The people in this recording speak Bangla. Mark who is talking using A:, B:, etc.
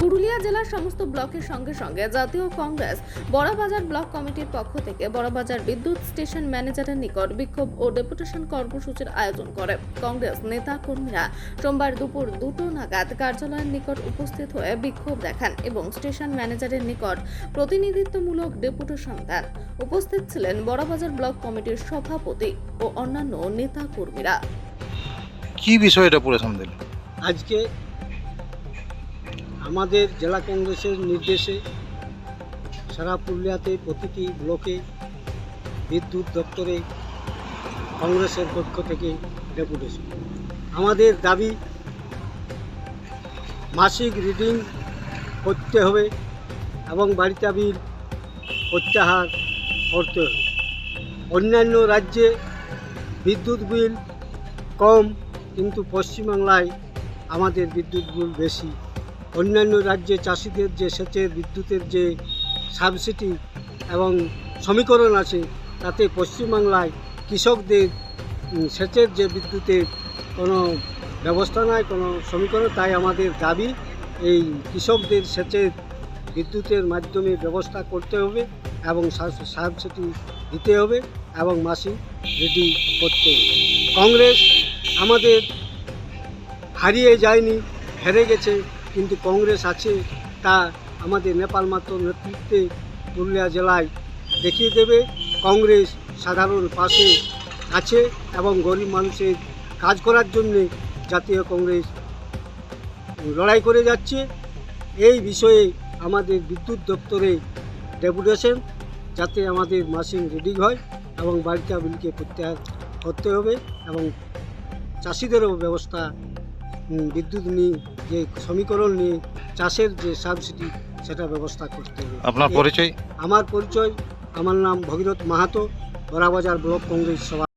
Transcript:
A: পুরুলিয়া জেলার সমস্ত ব্লকের সঙ্গে সঙ্গে জাতীয় কংগ্রেস বড়বাজার ব্লক কমিটির পক্ষ থেকে বড়বাজার বিদ্যুৎ স্টেশন ম্যানেজারের নিকট বিক্ষোভ ও ডেপুটেশন কর্মসূচির আয়োজন করে। কংগ্রেস নেতা কর্মীরা সোমবার দুপুর দুটো নাগাদ কার্যালয়ের নিকট উপস্থিত হয়ে বিক্ষোভ দেখান এবং স্টেশন ম্যানেজারের নিকট প্রতিনিধিত্বমূলক ডেপুটেশন দেন। উপস্থিত ছিলেন বড়বাজার ব্লক কমিটির সভাপতি ও অন্যান্য নেতা কর্মীরা
B: কি বিষয় এটা পুরো সামনে
C: আজকে আমাদের জেলা কংগ্রেসের নির্দেশে সারা পুরুলিয়াতে প্রতিটি ব্লকে বিদ্যুৎ দপ্তরে কংগ্রেসের পক্ষ থেকে ডেপুটেশন। আমাদের দাবি, মাসিক রিডিং করতে হবে এবং বাড়িতে বিল প্রত্যাহার করতে হবে। অন্যান্য রাজ্যে বিদ্যুৎ বিল কম, কিন্তু পশ্চিমবাংলায় আমাদের বিদ্যুৎ বিল বেশি। অন্যান্য রাজ্যে চাষিদের যে সেচের, বিদ্যুতের যে সাবসিডি এবং সমীকরণ আছে, তাতে পশ্চিমবাংলায় কৃষকদের সেচের যে বিদ্যুতের কোনো ব্যবস্থা নাই, কোনো সমীকরণ, তাই আমাদের দাবি এই কৃষকদের সেচের, বিদ্যুতের মাধ্যমে ব্যবস্থা করতে হবে এবং সাবসিডি দিতে হবে এবং মাসিক রেডি করতে হবে। কংগ্রেস আমাদের হারিয়ে যায়নি, হেরে গেছে। কিন্তু কংগ্রেস আছে, তা আমাদের নেপাল মাত্র নেতৃত্বে পুরুলিয়া জেলায় দেখিয়ে দেবে। কংগ্রেস সাধারণ পাশে আছে এবং গরিব মানুষের কাজ করার জন্যে জাতীয় কংগ্রেস লড়াই করে যাচ্ছে। এই বিষয়ে আমাদের বিদ্যুৎ দপ্তরে ডেপুটেশন, যাতে আমাদের মাসিং রিডিং হয় এবং বাড়িটা বিলকে প্রত্যাহার করতে হবে এবং চাষিদেরও ব্যবস্থা বিদ্যুৎ নিয়ে যে সমীকরণ নিয়ে চাষের যে সাবসিডি সেটা ব্যবস্থা করতে হবে।
B: আপনার পরিচয়?
C: আমার পরিচয় আমার নাম ভগীরথ মাহাতো বড়াবাজার ব্লক কংগ্রেস সভা।